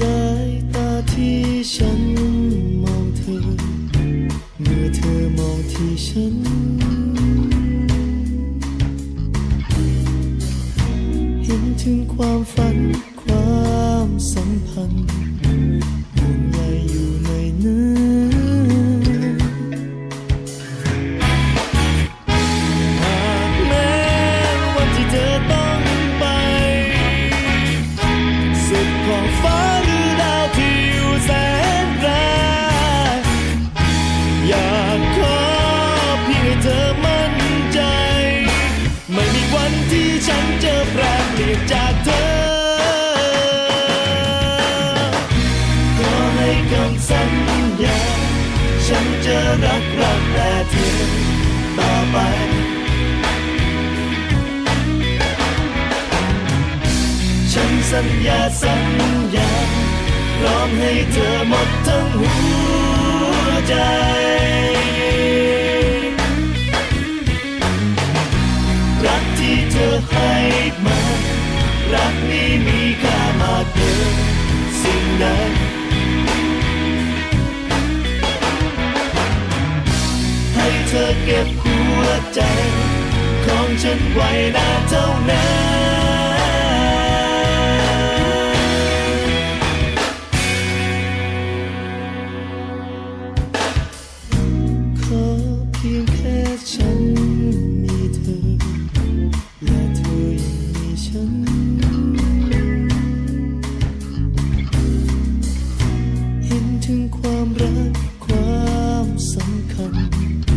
สายตาที่ฉันมองเธอ เมื่อเธอมองที่ฉัน เห็นถึงความฝันความสำ วันที่ฉันจะแปรเปลี่ยนจากเธอ ขอให้คำสัญญา ฉันจะรักรักแต่เธอต่อไปฉันสัญญาสัญญาพร้อมให้เธอหมดทั้งหัว ที่เธอให้มารักนี้มีค่ามากเกินสิ่งใดให้เธอเก็บหัวใจ ของฉันไว้นานเท่านั้น เห็นถึงความรักความสำคัญ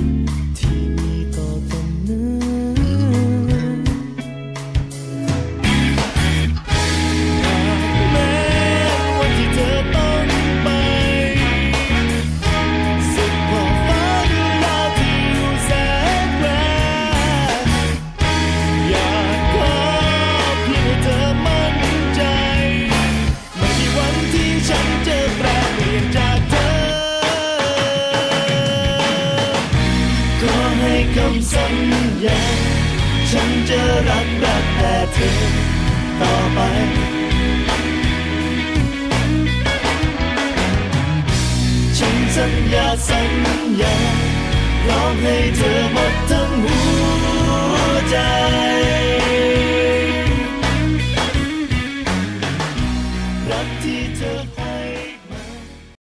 ย้งฉันจะรักรักแต่เธอต่อไปฉันสัญญาสัญญาร้องให้เธอหมดทั้งหัวใจ